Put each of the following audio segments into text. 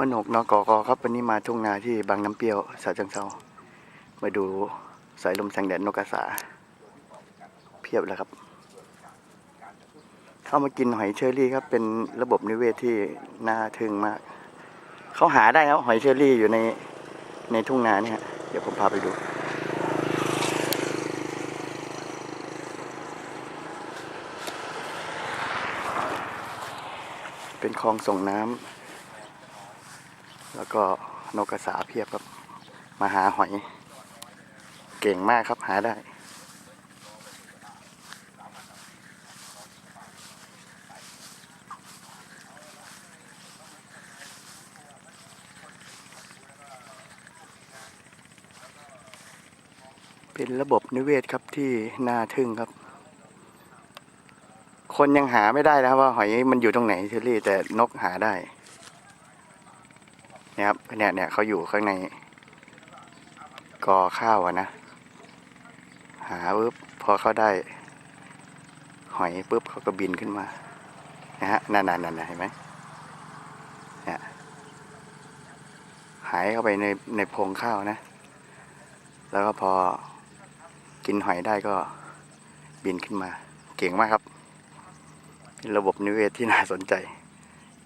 มโนกนกกครับวันนี้มาทุ่งนาที่บางน้ำเปรี้ยวสาจังเซามาดูสายลมแสงแดดนกกระสา เพียบแล้วครับ เข้ามากินหอยเชอรี่ครับ เป็นระบบนิเวศที่น่าทึ่งมาก เขาหาได้ครับหอยเชอรี่อยู่ในในทุ่งนาเนี่ยฮะเดี๋ยวผมพาไปดูเป็นคลองส่งน้ำ แล้วก็นกกระสาเพียบครับ มาหาหอย เก่งมากครับหาได้ เป็นระบบนิเวศครับที่น่าทึ่งครับ คนยังหาไม่ได้นะครับว่าหอยมันอยู่ตรงไหนเชอรี่แต่นกหาได้ ครับเนี่ยเนี่ยเขาอยู่ข้างในกอข้าวอะนะ หาปุ๊บพอเขาได้หอยปุ๊บเขาก็บินขึ้นมานะฮะนั่นนั่นนั่นเห็นไหมเนี่ยหายเข้าไปในในโพรงข้าวนะ แล้วก็พอกินหอยได้ก็บินขึ้นมา เก่งมากครับเป็นระบบนิเวศที่น่าสนใจ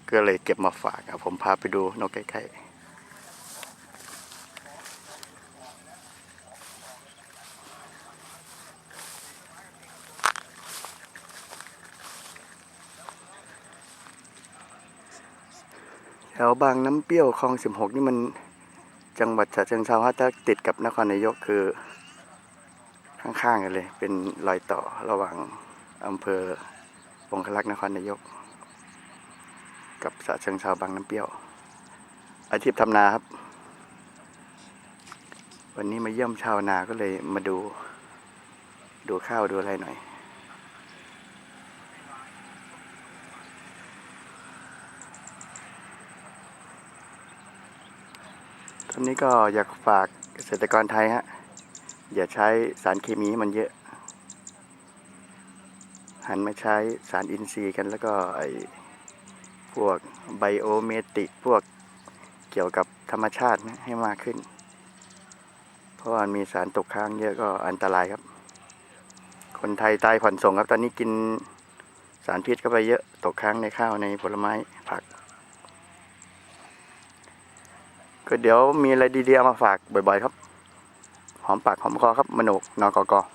ก็เลยเก็บมาฝากครับผมพาไปดูนกใกล้ๆ แถวบางน้ำเปรี้ยวคลองสิบหกนี่มันจังหวัดฉะเชิงเทราถ้าติดกับนครนายกคือ ข้างๆกันเลย เป็นรอยต่อระหว่างอำเภอองคลักษ์นครนายก กับสะเชิงเทราบางน้ำเปรี้ยว อาชีพทำนาครับ วันนี้มาเยี่ยมชาวนาก็เลยมาดู ดูข้าวดูอะไรหน่อย อนนี้ก็อยากฝากเกษตรกรไทยฮะ อย่าใช้สารเคมีให้มันเยอะ หันมาใช้สารอินทรีย์กันแล้วก็ไอ้พวกไบโอเมติกพวกเกี่ยวกับธรรมชาตินะให้มากขึ้น เพราะว่ามีสารตกค้างเยอะก็อันตรายครับ คนไทยตายผ่อนส่งครับ ตอนนี้กินสารพิษเข้าไปเยอะตกค้างในข้าวในผลไม้ผัก ก็เดี๋ยวมีอะไรดีๆมาฝากบ่อยๆครับ หอมปากหอมคอครับมโนกนอกก